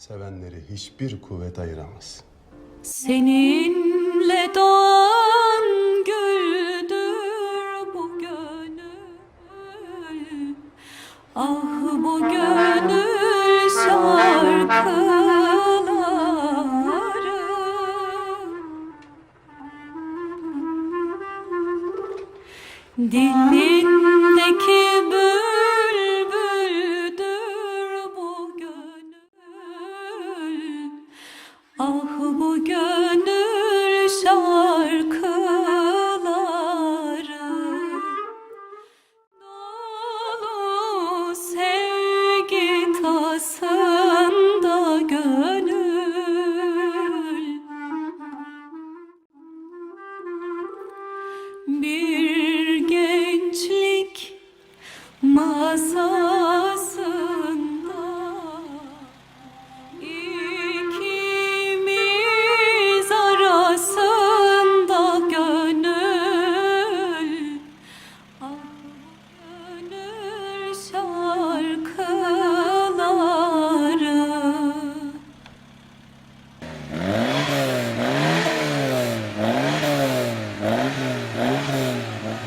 Sevenleri hiçbir kuvvet ayıramaz. Seninle doğan güldür bu gönül Ah bu gönül şarkıları Dilindeki bülbüldür Ah bu gönül şarkıları. Dolu sevgi tasında gönül. Bir gençlik masasında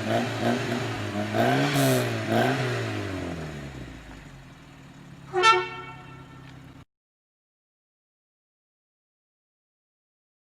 Mm-hmm.